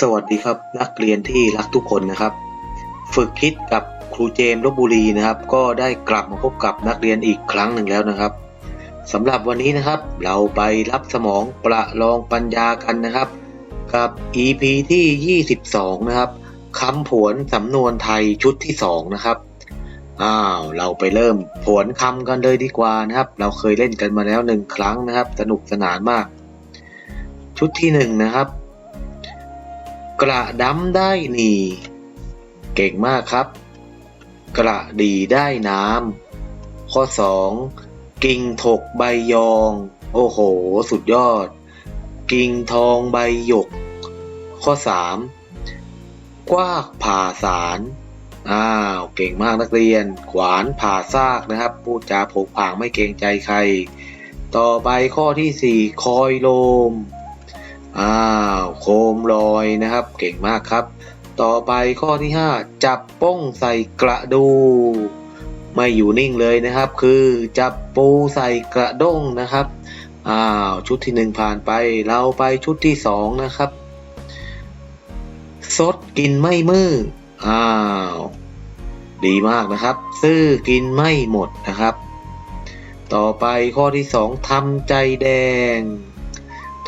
สวัสดีครับนักเรียนที่รักทุกคนนะครับ ฝึกคิดกับครูเจมส์ลบบุรีนะครับ ก็ได้กลับมาพบกับนักเรียนอีกครั้งหนึ่งแล้วนะครับสำหรับวันนี้นะครับ เราไปรับสมองประลองปัญญากันนะครับ กับ EP ที่ 22 นะครับคำผวนสำนวนไทยชุดที่ 2 นะครับอ้าวเราไปเริ่มผวนคำกันเลยดีกว่านะครับ เราเคยเล่นกันมาแล้วหนึ่งครั้งนะครับ สนุกสนานมาก ชุดที่หนึ่งนะครับ กระดำได้หนี เก่งมากครับ กระดีได้น้ำข้อ 2 กิ่งถกใบยอง โอ้โห สุดยอด กิ่งทองใบหยก ข้อ 3 กว้ากผ่าสารอ้าว เก่งมากนักเรียน ขวานผ่าซากนะครับ พูดจาโผกผางไม่เกรงใจใคร ต่อไปข้อที่ 4 คอยโลม อ้าวโคมลอยนะครับ เก่งมากครับ ต่อไปข้อที่ 5 จับป้องใส่กระดูไม่อยู่นิ่งเลยนะครับ คือจับปูใส่กระด้งนะครับอ้าวชุดที่หนึ่งผ่านไป เราไปชุดที่สองนะครับซดกินไม่มืออ้าวดีมากนะครับ ซื่อกินไม่หมดนะครับ ต่อไปข้อที่สองทำใจแดง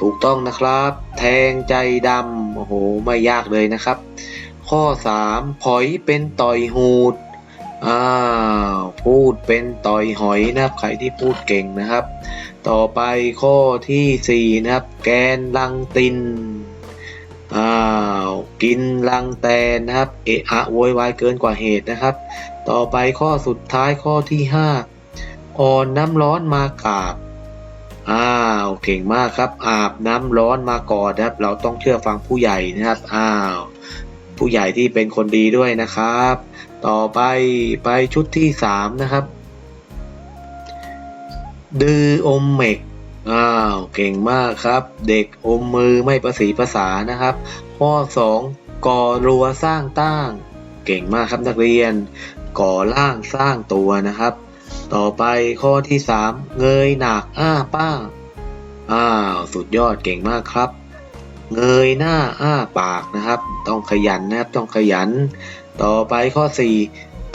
ถูกต้องนะครับ แทงใจดำโอ้โหไม่ยากเลยนะครับ ข้อ 3 ผอยเป็นต่อยหูดอ้าวพูดเป็นต่อยหอยนะครับ ใครที่พูดเก่งนะครับ ต่อไปข้อทีสี่4 นะครับ แกนลังตินอ้าวกินลังแตนนะครับเอะอะโวยวายเกินกว่าเหตุนะครับ ต่อไปข้อสุดท้ายข้อที่ 5อ่อนน้ำร้อนมากราบ อ้าวเก่งมากครับ อาบน้ำร้อนมาก่อนนะครับ เราต้องเชื่อฟังผู้ใหญ่นะครับอ้าวผู้ใหญ่ที่เป็นคนดีด้วยนะครับ ต่อไปไปชุดที่สามนะครับดืออมเมกอ้าวเก่งมากครับ เด็กอมมือไม่ประสีภาษานะครับ ข้อสองก่อรัวสร้างตั้ง เก่งมากครับนักเรียน ก่อร่างสร้างตัวนะครับ ต่อไปข้อที่สามเงยหนักอ้าป้าอ้าวสุดยอดเก่งมากครับ เงยหน้าอ้าปากนะครับ ต้องขยันนะครับต้องขยัน ต่อไปข้อสี่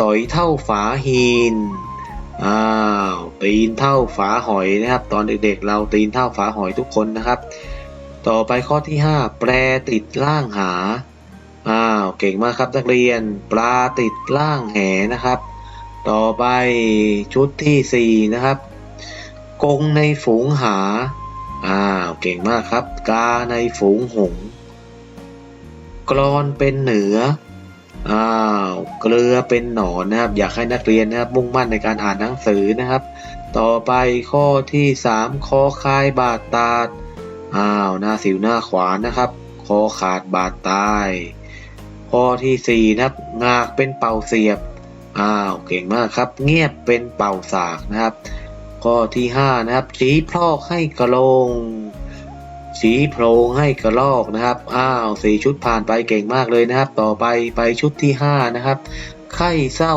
ต่อยเท่าฝาหีนอ้าวตีนเท่าฝาหอยนะครับ ตอนเด็กๆ เราตีนเท่าฝาหอยทุกคนนะครับ ต่อไปข้อที่ห้าแปรติดล่างหาอ้าวเก่งมากครับนักเรียน ปลาติดล่างแหนะครับ ต่อไปชุดที่ 4 นะครับ กงในฝูงหา อ้าวเก่งมากครับ กาในฝูงหง กรอนเป็นเหนือ อ้าวเกลือเป็นหนอนนะครับ อยากให้นักเรียนนะครับมุ่งมั่นในการอ่านหนังสือนะครับ ต่อไปข้อที่ 3 คอคายบาดตาด อ้าวหน้าสิวหน้าขวานนะครับ คอขาดบาดตาย ข้อที่ 4 นะครับ งากเป็นเป่าเสียบ อ้าวเก่งมากครับ เงียบเป็นเป่าสากนะครับ ข้อที่ 5 นะครับชี้พลอกให้กระโลงชี้โพรงให้กระลอกนะครับ อ้าวสี่ชุดผ่านไปเก่งมากเลยนะครับ ต่อไปไปชุดที่ 5 นะครับ ไข้เศร้า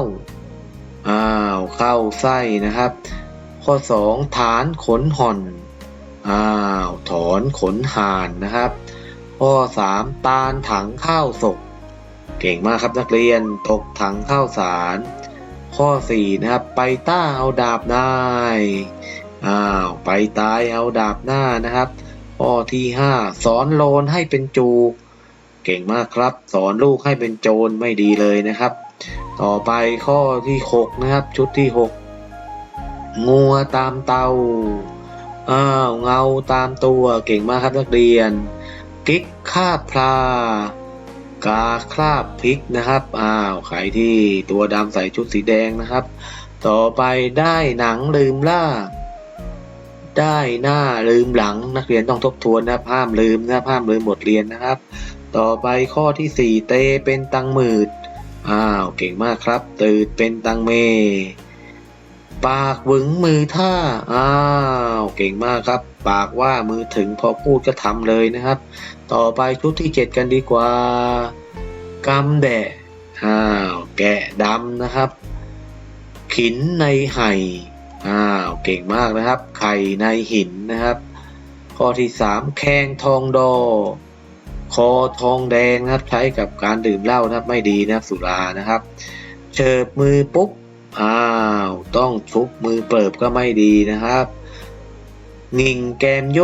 อ้าวเข้าไส้นะครับ ข้อ 2 ฐานขนห่อน อ้าวถอนขนห่านนะครับ ข้อ 3 ตาลถังข้าวศก ก่งมากครับนักเรียนตกถังข้าวสาร ข้อ 4 นะครับ ไปต้าเอาดาบนายอ้าวไปตายเอาดาบหน้านะครับ ข้อที่ 5 สอนโลนให้เป็นจูเก่งมากครับ สอนลูกให้เป็นโจรไม่ดีเลยนะครับ ต่อไปข้อที่ 6 นะครับ ชุดที่ 6 งัวตามเตาอ้าวเงาตามตัวเก่งมากครับนักเรียน กิ๊กคาพลา กาคราบพริกนะครับ อ้าว ใครที่ตัวดำใส่ชุดสีแดงนะครับ ต่อไปได้หนังลืมล่า ได้หน้าลืมหลังนักเรียนต้องทบทวนนะห้ามลืมนะห้ามลืมบทเรียนนะครับ ต่อไปข้อที่สี่เตเป็นตังหมืด อ้าว เก่งมากครับ ตื่นเป็นตังเม ปากหวึงมือท่า อ้าว เก่งมากครับ ปากว่ามือถึงพอพูดก็ทำเลยนะครับ ต่อไปชุดที่7กันดีกว่ากำแดะอ้าวแกะดำนะครับ ขินในไห่อ้าวเก่งมากนะครับ ไข่ในหินนะครับ ข้อที่3แข้งทองดอ คอทองแดงนะครับ ใช้กับการดื่มเหล้านะครับไม่ดีนะครับสุรานะครับเฉิบมือปุ๊บอ้าวต้องชุบมือเปิบก็ไม่ดีนะครับงิงแกมโย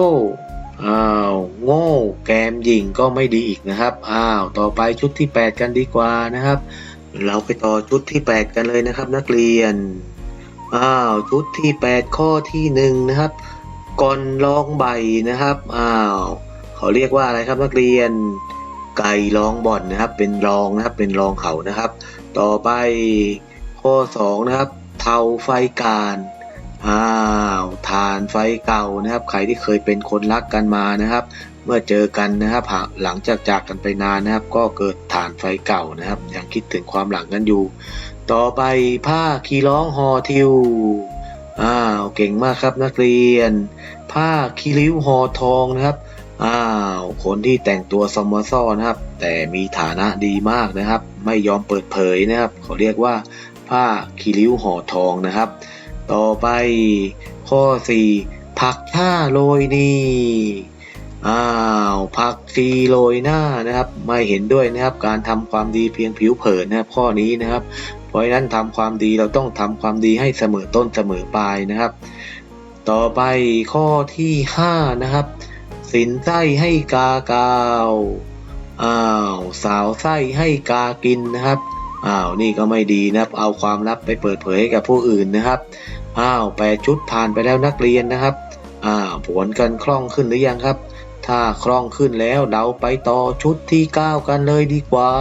อ้าวโง่แกมยิงก็ไม่ดีอีกนะครับอ้าวต่อไปชุดที่ 8 กันดีกว่านะครับ เราไปต่อชุดที่ 8 กันเลยนะครับ นักเรียนอ้าวชุดที่ 8 ข้อที่หนึ่งนะครับก่อนลองใบนะครับอ้าวเขาเรียกว่าอะไรครับนักเรียน ไก่รองบ่อนนะครับ เป็นรองนะครับเป็นรองเขานะครับ ต่อไปข้อสองนะครับ เทาไฟการ ไฟเก่านะครับ ใครที่เคยเป็นคนรักกันมานะครับ เมื่อเจอกันนะครับหลังจากจากกันไปนานนะครับ ก็เกิดฐานไฟเก่านะครับ ยังคิดถึงความหลังกันอยู่ ต่อไปผ้าคีร้องฮอทิวอ้าวเก่งมากครับนักเรียน ผ้าคีริ้วฮอทองนะครับอ้าวคนที่แต่งตัวซอมซ่อนะครับ แต่มีฐานะดีมากนะครับ ไม่ยอมเปิดเผยนะครับเขาเรียกว่าผ้าคีริ้วห่อทองนะครับ ต่อไป ข้อ 4 ผักท่าโรยนีอ้าวผักชีโรยหน้านะครับ ไม่เห็นด้วยนะครับ การทำความดีเพียงผิวเผินนะครับ ข้อนี้นะครับ เพราะฉะนั้นทำความดีเราต้องทำความดีให้เสมอต้นเสมอปลายนะครับ ต่อไปข้อที่5นะครับ สินไส้ให้กากาวอ้าวสาวไส้ให้กากินนะครับ อ้าวนี่ก็ไม่ดีนะครับ เอาความลับไปเปิดเผยให้กับผู้อื่นนะครับอ้าวแปดชุดผ่านไปแล้วนักเรียนนะครับอ้าวผวนกันคล่องขึ้นหรือยังครับ ถ้าคล่องขึ้นแล้วเราไปต่อชุดที่ 9 กันเลยดีกว่า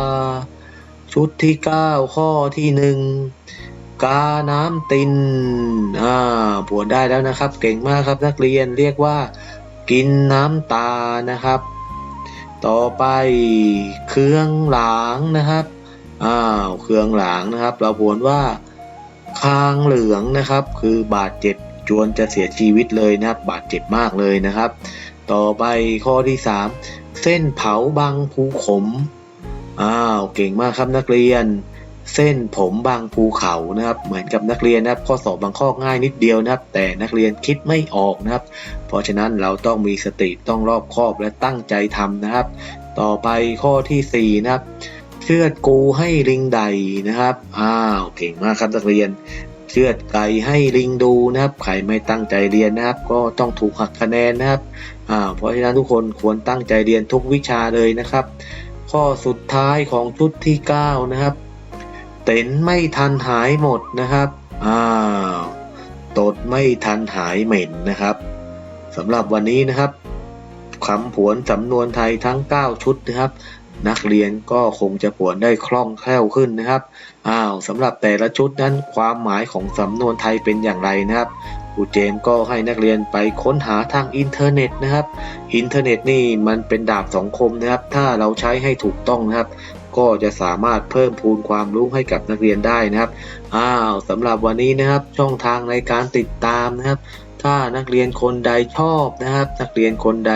ชุดที่ 9 ข้อที่หนึ่งกาน้ำตินอ่าผวนได้แล้วนะครับ เก่งมากครับนักเรียนเรียกว่า กินน้ำตานะครับ ต่อไปเครื่องหลางนะครับ อ้าวเครื่องหลางนะครับ เราผวนว่าคางเหลืองนะครับ คือบาดเจ็บจวนจะเสียชีวิตเลยนะครับ บาดเจ็บมากเลยนะครับ ต่อไปข้อที่ 3 เส้นเผาบางภูขมอ้าวเก่งมากครับนักเรียน เส้นผมบางภูเขานะครับ เหมือนกับนักเรียนนะครับ ข้อสอบบางข้อง่ายนิดเดียวนะครับ แต่นักเรียนคิดไม่ออกนะครับ เพราะฉะนั้นเราต้องมีสติต้องรอบคอบและตั้งใจทำนะครับ ต่อไปข้อทีสี่4นะครับ เชือดกูให้ลิงใดนะครับ อ้าวเก่งมากครับนักเรียน เชือดไก่ให้ลิงดูนะครับ ใครไม่ตั้งใจเรียนนะครับ ก็ต้องถูกหักคะแนนนะครับอ่าเพราะฉะนั้นทุกคนควรตั้งใจเรียนทุกวิชาเลยนะครับ ข้อสุดท้ายของชุดที่ 9 นะครับ เต็นไม่ทันหายหมดนะครับ อ้าวตดไม่ทันหายเหม็นนะครับสำหรับวันนี้นะครับคำผวนสำนวนไทยทั้ง 9 ชุดนะครับ นักเรียนก็คงจะผวนได้คล่องแคล่วขึ้นนะครับอ้าวสำหรับแต่ละชุดนั้นความหมายของสำนวนไทยเป็นอย่างไรนะครับครูเจมส์ก็ให้นักเรียนไปค้นหาทางอินเทอร์เน็ตนะครับ อินเทอร์เน็ตนี่มันเป็นดาบสองคมนะครับ ถ้าเราใช้ให้ถูกต้องนะครับ ก็จะสามารถเพิ่มพูนความรู้ให้กับนักเรียนได้นะครับอ้าวสำหรับวันนี้นะครับช่องทางในการติดตามนะครับ ถ้านักเรียนคนใดชอบนะครับ นักเรียนคนใด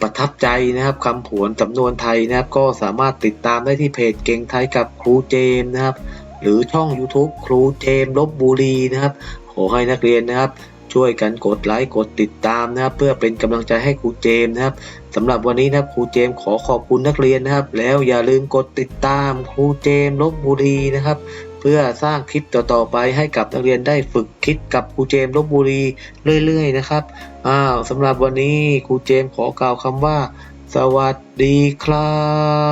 ประทับใจนะครับคำผวนสำนวนไทยนะครับ ก็สามารถติดตามได้ที่เพจเก่งไทยกับครูเจมส์นะครับ หรือช่อง YouTube ครูเจมส์ลบบุรีนะครับ ขอให้นักเรียนนะครับ ช่วยกันกดไลค์กดติดตามนะครับ เพื่อเป็นกำลังใจให้ครูเจมส์นะครับสำหรับวันนี้นะครับครูเจมส์ขอขอบคุณนักเรียนนะครับ แล้วอย่าลืมกดติดตามครูเจมส์ลบบุรีนะครับ เพื่อสร้างคลิปต่อๆไปให้กับนักเรียนได้ฝึกคิดกับครูเจมส์ลบบุรีเรื่อยๆนะครับอ้าวสำหรับวันนี้ครูเจมส์ขอกล่าวคำว่า สวัสดีครับ